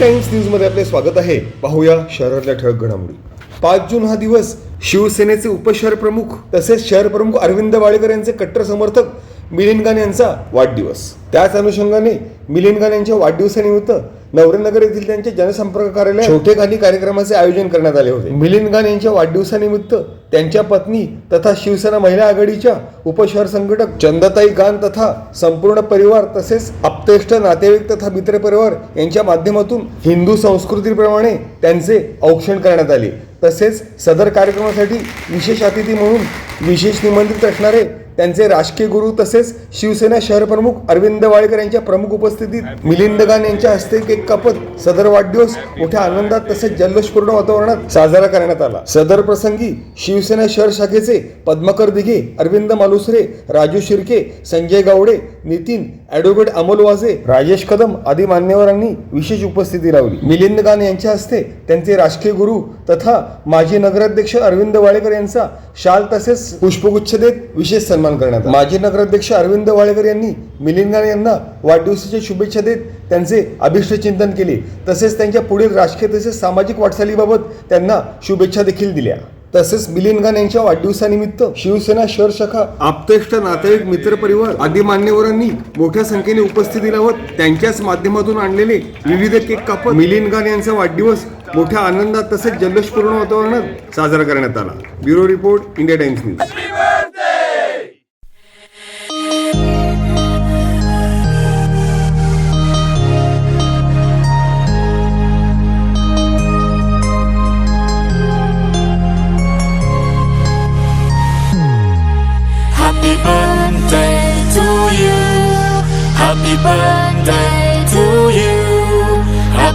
Times न्यूजमध्ये आपले स्वागत आहे. पाहूया शहरातल्या ठळक घडामोडी. पाच जून हा दिवस शिवसेनेचे उपशहर प्रमुख तसेच शहर प्रमुख अरविंद वाळेकर यांचे कट्टर समर्थक मिलिंद गान यांचा वाढदिवस. त्याच अनुषंगाने मिलिंद गान यांच्या वाढदिवसानिमित्त नवरेनगर येथील त्यांच्या जनसंपर्क कार्यालयात छोटेखानी कार्यक्रमाचे आयोजन करण्यात आले होते. मिलिंद गान यांच्या वाढदिवसानिमित्त त्यांच्या पत्नी तथा शिवसेना महिला आघाडीच्या उपशहर संघटक चंदाताई गान तथा संपूर्ण परिवार तसेच आप्तेष्ट नातेवाईक तथा मित्र परिवार यांच्या माध्यमातून हिंदू संस्कृतीप्रमाणे त्यांचे औक्षण करण्यात आले. तसेच सदर कार्यक्रमासाठी विशेष अतिथी म्हणून विशेष निमंत्रित असणारे त्यांचे राजकीय गुरु तसेच शिवसेना शहर प्रमुख अरविंद वाळेकर यांच्या प्रमुख उपस्थितीत मिलिंद गान यांच्या हस्ते केक कापत सदर वाढदिवस मोठ्या आनंदात तसेच जल्लोषपूर्ण वातावरणात साजरा करण्यात आला. सदर प्रसंगी शिवसेना शहर शाखेचे पद्मकर दिघे अरविंद मालुसरे राजू शिर्के संजय गावडे नितीन ॲडव्होकेट अमोल वाजे राजेश कदम आदी मान्यवरांनी विशेष उपस्थिती लावली. मिलिंद गान यांच्या हस्ते त्यांचे राजकीय गुरु तथा माजी नगराध्यक्ष अरविंद वाळेकर यांचा शाल तसेच पुष्पगुच्छ देत विशेष सन्मान करण्यात आला. माजी नगराध्यक्ष अरविंद वाळेकर यांनी मिलिंद यांना वाढदिवसाच्या शुभेच्छा देत त्यांचे अभिष्ट चिंतन केले. तसेच त्यांच्या पुढील राजकीय तसेच सामाजिक वाटचालीबाबत त्यांना शुभेच्छा देखील दिल्या. तसेच मिलिंद खान यांच्या वाढदिवसानिमित्त शिवसेना शहर शाखा आपतेष्ट नातेवाईक मित्रपरिवार आदी मान्यवरांनी मोठ्या संख्येने उपस्थिती लावत त्यांच्याच माध्यमातून आणलेले विविध केक कापत मिलिंद खान यांचा वाढदिवस मोठ्या आनंदात तसेच जल्लोषपूर्ण वातावरणात साजरा करण्यात आला. Bureau report India Times news.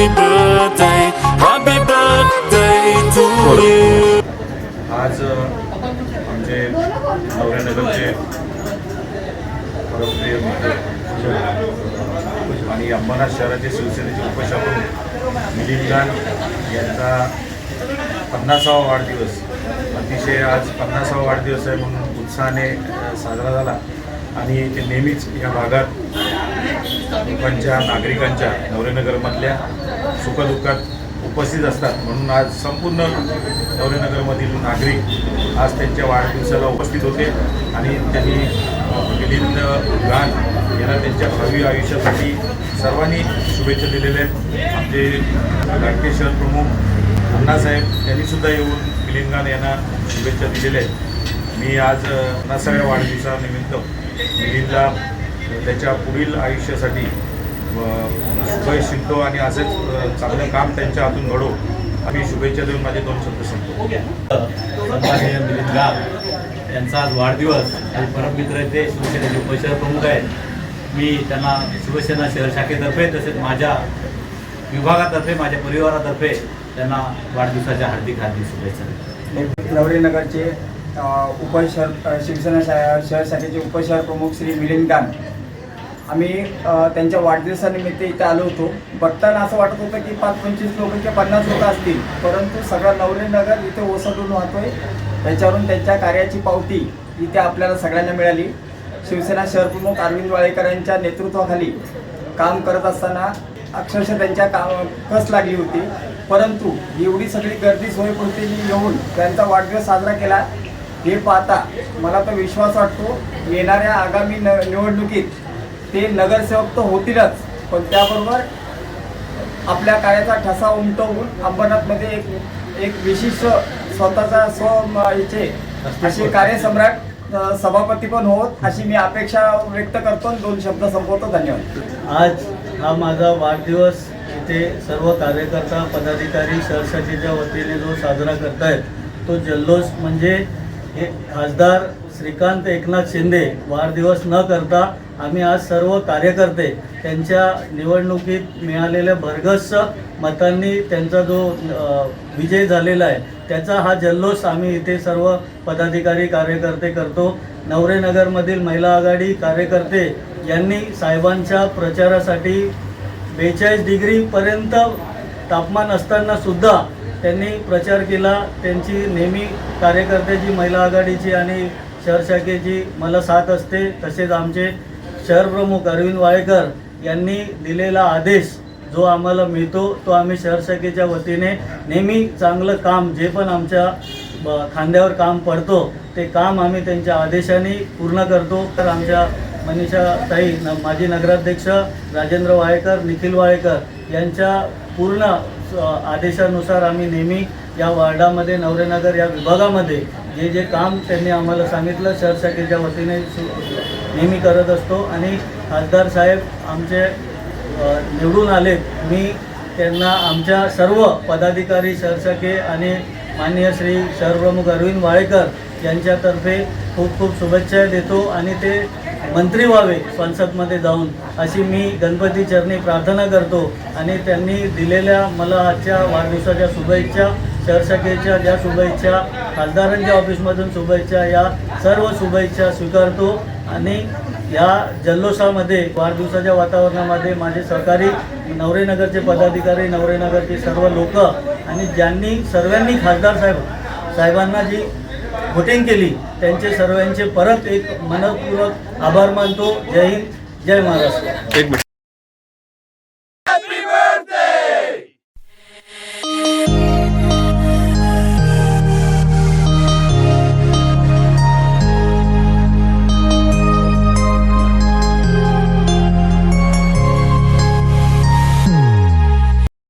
happy birthday, happy birthday to you. आज आमचे नवऱ्यानगरचे परमप्रिय आणि अंबरनाथ शहराचे शिवसेनेचे उपशाप्रमुख मिलिंद गान यांचा पन्नासावा वाढदिवस. अतिशय आज पन्नासावा वाढदिवस आहे म्हणून उत्साहाने साजरा झाला. आणि ते नेहमीच या भागात लोकांच्या नागरिकांच्या नवरेनगरमधल्या सुखदुःखात उपस्थित असतात. म्हणून आज संपूर्ण गौरीनगरमधील नागरिक आज त्यांच्या वाढदिवसाला उपस्थित होते आणि त्यांनी मिलिंद गान यांना त्यांच्या भावी आयुष्यासाठी सर्वांनी शुभेच्छा दिलेल्या आहेत. आमचे राजकीय शहर प्रमुख अण्णासाहेब त्यांनीसुद्धा येऊन मिलिंद गान यांना शुभेच्छा दिलेल्या आहेत. मी आज अ, वाढदिवसानिमित्त मिलिंदला त्याच्या पुढील आयुष्यासाठी शुभय शिकतो आणि असंच चांगलं काम त्यांच्या हातून घडो. आम्ही शुभेच्छा देऊन माझे दोन शब्द सन्माननीय मिलिंद गाव. यांचा आज वाढदिवस आणि परममित्र ते. शिवसेनेचे उपशहर प्रमुख आहेत. मी त्यांना शिवसेना शहर शाखेतर्फे तसेच माझ्या विभागातर्फे माझ्या परिवारातर्फे त्यांना वाढदिवसाच्या हार्दिक हार्दिक शुभेच्छा नवरीनगरचे उपशहर शिवसेना शहर शाखेचे उपशहर प्रमुख श्री मिलिंद गान आम्ही त्यांच्या वाढदिवसानिमित्त इथे आलो होतो. बघताना असं वाटत होतं की पाच पंचवीस लोक किंवा पन्नास लोक असतील परंतु सगळं नवरीनगर इथे ओसडून वाहतोय. त्याच्यावरून त्यांच्या कार्याची पावती इथे आपल्याला सगळ्यांना मिळाली. शिवसेना शहरप्रमुख अरविंद वाळेकर यांच्या नेतृत्वाखाली काम करत असताना अक्षरशः त्यांच्या काम कस लागली होती. परंतु एवढी सगळी गर्दी सोयीपुरती येऊन त्यांचा वाढदिवस साजरा केला. हे पाहता मला तर विश्वास वाटतो येणाऱ्या आगामी न निवडणुकीत ते नगरसेवक तर होतीलच पण त्याबरोबर आपल्या कार्याचा ठसा उमटवून अंबरनाथमध्ये एक एक विशिष्ट स्वतःचा स्व याचे असे कार्यसम्राट सभापती पण होत अशी मी अपेक्षा व्यक्त करतो दोन शब्द संपवतो. धन्यवाद. आज हा माझा वाढदिवस इथे सर्व कार्यकर्ता पदाधिकारी शहरशाखेच्या वतीने जो साजरा करतायत तो जल्लोष म्हणजे हे खासदार श्रीकांत एकनाथ शिंदे वाढदिवस न करता आम्ही आज सर्व कार्यकर्ते त्यांच्या निवडणुकीत मिळालेल्या भरघस मतांनी त्यांचा जो विजय झालेला आहे त्याचा हा जल्लोष आम्ही इथे सर्व पदाधिकारी कार्यकर्ते करतो. नवरेनगरमधील महिला आघाडी कार्यकर्ते यांनी साहेबांच्या प्रचारासाठी बेचाळीस डिग्रीपर्यंत तापमान असताना सुद्धा त्यांनी प्रचार केला. त्यांची नेहमी कार्यकर्त्याची महिला आघाडीची आणि शहर शाखेची मला साथ असते. तसेच आमचे शहर प्रमुख अरविंद वाळेकर यांनी दिलेला आदेश जो आम्हाला मिळतो तो आम्ही शहर शाखेच्या वतीने नेहमी चांगलं काम जे पण आमच्या ब- खांद्यावर काम पडतो ते काम आम्ही त्यांच्या आदेशाने पूर्ण करतो. तर आमच्या मनीषा ताई न माजी नगराध्यक्ष राजेंद्र वाळेकर निखिल वाळेकर यांच्या पूर्ण आदेशानुसार आम्ही नेहमी या वार्डामध्ये नवरेनगर या विभागामध्ये जे जे काम त्यांनी आम्हाला सांगितलं शहर शाखेच्या वतीने सु- नेहमी करत असतो. आणि खासदार साहेब आमचे निवडून आलेत मी त्यांना आमच्या सर्व पदाधिकारी शहरशाखे आणि माननीय श्री शहरप्रमुख अरविंद वाळेकर यांच्यातर्फे खूप खूप शुभेच्छा देतो आणि ते मंत्री व्हावे संसदमध्ये जाऊन अशी मी गणपती चरणी प्रार्थना करतो. आणि त्यांनी दिलेल्या मला आजच्या वाढदिवसाच्या शुभेच्छा शहर या ज्या शुभेच्छा खासदारांच्या ऑफिसमधून शुभेच्छा या सर्व शुभेच्छा स्वीकारतो. आणि या जल्लोषामध्ये वाढदिवसाच्या वातावरणामध्ये माझे सहकारी नवरेनगरचे पदाधिकारी नवरेनगरचे सर्व लोक आणि ज्यांनी सर्वांनी खासदार साहेब साहेबांना जी व्होटिंग केली त्यांचे सर्वांचे परत एक मनपूर्वक आभार मानतो. जय हिंद जय महाराष्ट्र. एक